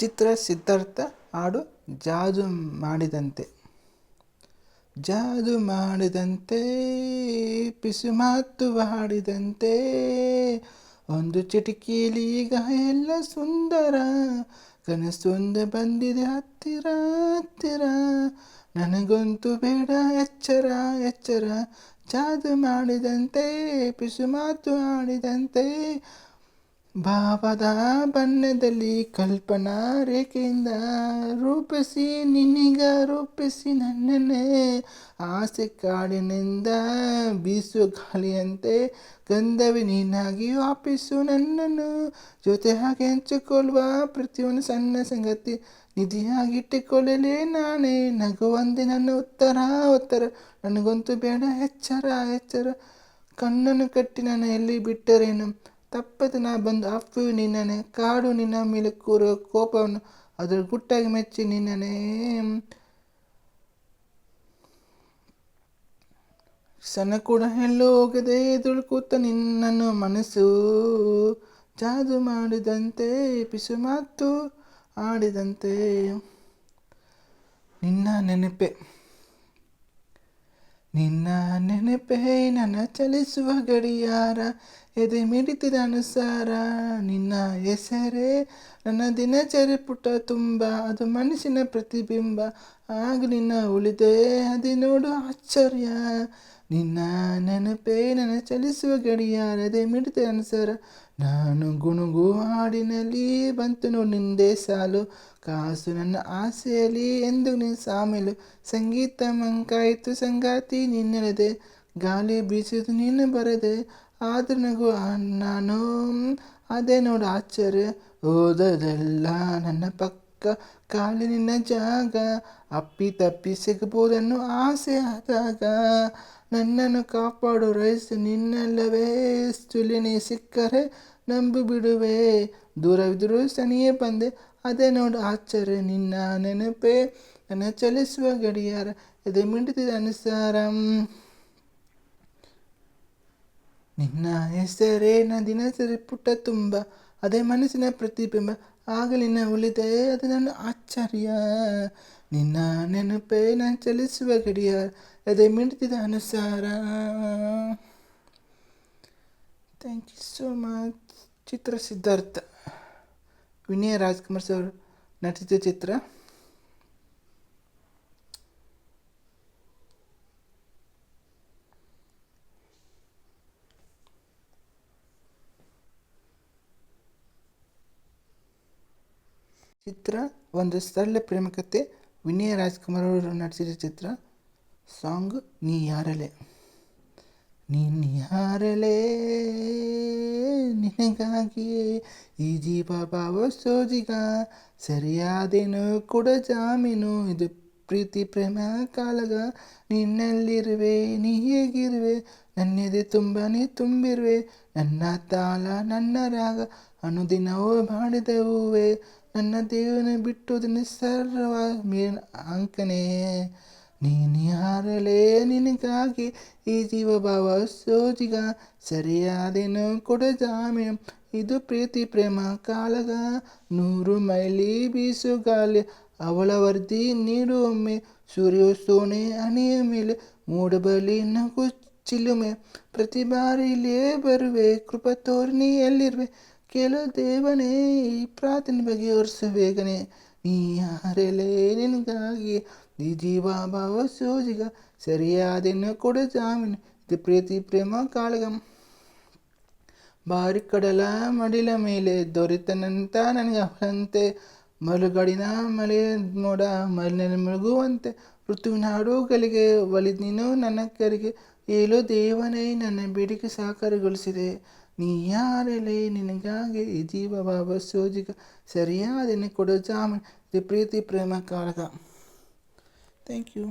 ಚಿತ್ರ ಸಿದ್ಧಾರ್ಥ ಹಾಡು ಜಾದು ಮಾಡಿದಂತೆ. ಜಾದು ಮಾಡಿದಂತೆ, ಪಿಸು ಮಾತು ಹಾಡಿದಂತೆ. ಒಂದು ಚಿಟಿಕೆಯಲ್ಲಿ ಈಗ ಎಲ್ಲ ಸುಂದರ ಕನಸೊಂದು ಬಂದಿದೆ ಹತ್ತಿರ ಹತ್ತಿರ. ನನಗಂತೂ ಬೇಡ ಎಚ್ಚರ ಎಚ್ಚರ. ಜಾದು ಮಾಡಿದಂತೆ, ಪಿಸು ಮಾತು ಭಾವದ ಬಣ್ಣದಲ್ಲಿ ಕಲ್ಪನಾ ರೇಖೆಯಿಂದ ರೂಪಿಸಿ, ನಿನಗ ರೂಪಿಸಿ ನನ್ನನ್ನೇ ಆಸೆ ಕಾಡಿನಿಂದ ಬೀಸು ಗಾಳಿಯಂತೆ ಗಂಧವೇ, ನೀನಾಗಿ ವಾಪಿಸು ನನ್ನನ್ನು. ಜೊತೆ ಹಾಗೆ ಹಂಚಿಕೊಳ್ಳುವ ಪ್ರತಿಯೊಂದು ಸಣ್ಣ ಸಂಗತಿ ನಿಧಿಯಾಗಿಟ್ಟುಕೊಳ್ಳಲೇ ನಾನೇ. ನಗುವಂದೆ ನನ್ನ ಉತ್ತರ ಉತ್ತರ. ನನಗಂತೂ ಬೇಡ, ಎಚ್ಚರ ಎಚ್ಚರ. ಕಣ್ಣನ್ನು ಕಟ್ಟಿ ನಾನು ಎಲ್ಲಿ ಬಿಟ್ಟರೇನು? ತಪ್ಪದೆ ನಾ ಬಂದು ಅಪ್ಪು ನಿನ್ನನೆ, ಕಾಡು ನಿನ್ನ ಮೇಲೆ ಕೂರುವ ಕೋಪವನ್ನು ಅದರ ಗುಟ್ಟಾಗಿ ಮೆಚ್ಚಿ ನಿನ್ನನೇ. ಸಣ್ಣ ಕೂಡ ಎಲ್ಲೋ ಹೋಗದೆ ದುಳುಕುತ್ತ ನಿನ್ನನ್ನು ಮನಸ್ಸು. ಜಾದು ಮಾಡಿದಂತೆ, ಪಿಸು ಮಾತು ಆಡಿದಂತೆ. ನಿನ್ನ ನೆನಪೆ. ನಿನ್ನ ನೆನಪೇ ನನ್ನ ಚಲಿಸುವ ಗಡಿಯಾರ, ಎದೆ ಮಿಡಿತದ ಅನುಸಾರ. ನಿನ್ನ ಹೆಸರೇ ನನ್ನ ದಿನಚರಿ ಪುಟ ತುಂಬ, ಅದು ಮನಸ್ಸಿನ ಪ್ರತಿಬಿಂಬ. ಆಗ ನಿನ್ನ ಉಳಿದೇ ಅದೇ ನೋಡು ಆಶ್ಚರ್ಯ. ನಿನ್ನ ನೆನಪೇ ನನ್ನ ಚಲಿಸುವ ಗಡಿಯಾರದೆ ಅನುಸರ ಅನುಸಾರ ನಾನು ಗುಣುಗು ಹಾಡಿನಲ್ಲಿ ಬಂತು ನೋಡಿ ನಿಂದೇ ಸಾಲು. ಕಾಸು ನನ್ನ ಆಸೆಯಲ್ಲಿ ಎಂದು ನೀನು ಸಾಮೇಲು. ಸಂಗೀತ ಮಂಕಾಯಿತು ಸಂಗಾತಿ ನಿನ್ನೆಳೆದೆ ಗಾಳಿ ಬೀಸಿದು ನೀನು ಬರದೆ. ಆದ್ರೂ ನಗು ನಾನು ಅದೇ ನೋಡು ಆಶ್ಚರ್ಯ ಓದೋದೆಲ್ಲ ನನ್ನ ಪಕ್ಕ ಕಾಲಿ ನಿನ್ನ ಜಾಗ. ಅಪ್ಪಿ ತಪ್ಪಿ ಸಿಗಬಹುದನ್ನು ಆಸೆ ಆದಾಗ ನನ್ನನ್ನು ಕಾಪಾಡು ರೈಸು ನಿನ್ನಲ್ಲವೇ. ಸುಲಿನಿ ಸಿಕ್ಕರೆ ನಂಬು ಬಿಡುವೆ ದೂರವಿದ್ದರೂ ಸನಿಯೇ ಬಂದೆ, ಅದೇ ನೋಡು ಆಶ್ಚರ್ಯ ನಿನ್ನ ನೆನಪೇ ನನ್ನ ಚಲಿಸುವ ಗಡಿಯಾರ. ಎದೆ ಮಿಡಿತಿದ ಅನುಸಾರ, ನಿನ್ನ ಹೆಸರೇ ನ ದಿನಸರಿ ಪುಟ್ಟ ತುಂಬ. ಅದೇ ಮನಸ್ಸಿನ ಪ್ರತಿಬಿಂಬ ಆಗಲಿನ ಉಳಿದೆ ಅದು ನನ್ನ ಆಶ್ಚರ್ಯ ನಿನ್ನ ನೆನಪೇ ನಾನು ಚಲಿಸುವ ಗಡಿಯ ಅದೇ ಮಿಡಿದ ಅನುಸಾರ. ಥ್ಯಾಂಕ್ ಯು ಸೋ ಮಚ್ ಚಿತ್ರ ಸಿದ್ಧಾರ್ಥ. ವಿನಯ ರಾಜ್ಕುಮಾರ್ ಸರ್, ನಟಿಸಿದ ಚಿತ್ರ. ಚಿತ್ರ ಒಂದು ಸರಳ ಪ್ರೇಮ ಕಥೆ ವಿನಯ ರಾಜ್ಕುಮಾರ್ ಅವರು ನಟಿಸಿದ ಚಿತ್ರ. ಸಾಂಗ್, ನೀ ಯಾರಲೆ? ನೀನು ಯಾರಲೆ? ನಿನಗಾಗಿಯೇ ಈ ಜೀವ ಭಾವ ಸೋಜಿಗ. ಸರಿಯಾದೇನು ಕೂಡ ಜಾಮೀನು. ಇದು ಪ್ರೀತಿ ಪ್ರೇಮ ಕಾಲಗ. ನಿನ್ನಲ್ಲಿರುವೆ, ನೀ ಹೇಗಿರುವೆ? ನನ್ನೆದೆ ತುಂಬ ನೀ ತುಂಬಿರುವೆ. ನನ್ನ ತಾಳ, ನನ್ನ ರಾಗ. ಅನುದಿನವೂ ಮಾಡಿದ ಹೂವೆ. ನನ್ನ ದೇವನ ಬಿಟ್ಟು ನಿಸ್ಸರ್ವ ಮೇನ್ ಅಂಕನೇ. ನೀನು ಯಾರಲೇ ನಿನಗಾಗಿ ಈ ಜೀವ ಭಾವ ಸೋಜಿಗ, ಸರಿಯಾದೇನು ಕೊಡ ಜಾಮೀನು ಇದು ಪ್ರೀತಿ, ಪ್ರೇಮ ಕಾಲಗ ನೂರು ಮೈಲಿ ಬೀಸು ಗಾಳಿ, ಅವಳ ವರದಿ ನೀಡು ಒಮ್ಮೆ. ಸೂರ್ಯ ಸೋನೆ ಹನಿಯ ಮೇಲೆ ಮೂಡಬಲಿ ನಗು ಚಿಲುಮೆ. ಪ್ರತಿ ಬಾರಿ ಲೇ ಬರುವೆ, ಕೃಪ ತೋರಿ ಕೇಳು ದೇವನೇ, ಈ ಪ್ರಾರ್ಥನೆ ಬಗೆಹರಿಸು ಬೇಗನೆ. ನೀ ಯಾರೆಲೆ ನಿನಗಾಗಿ ಈ ಜೀವ ಭಾವ ಸೋಜಿಗ ಸರಿಯಾದನ್ನು ಕೊಡ ಜಾಮೀನು. ಇದು ಪ್ರೀತಿ, ಪ್ರೇಮ, ಕಾಳಗ. ಬಾರಿ ಕಡಲ ಮಡಿಲ ಮೇಲೆ ದೊರೆತನಂತ ನನಗೆ ಅವಳಂತೆ ಮರುಗಡಿನ ಮಳೆ ಮೋಡ ಮಲಿನ ಮುಳುಗುವಂತೆ ಋತುವಿನ ಹಾಡುಗಳಿಗೆ ಒಲಿದ್ ನೀನು ನನ್ನ ಕರೆಗೆ. ಏಲೋ ದೇವನೇ, ನನ್ನ ಬೇಡಿಕೆ ಸಾಕಾರಗೊಳಿಸಿದೆ. ನೀ ಯಾರೆಲೆ ನಿನಗಾಗಿ ಈ ಜೀವ ಭಾವ ಸೋಜಿಗ, ಸರಿಯಾದ ಕೊಡು ಇದು ಪ್ರೀತಿ ಪ್ರೇಮ ಕಾಳಗ ಥ್ಯಾಂಕ್ ಯು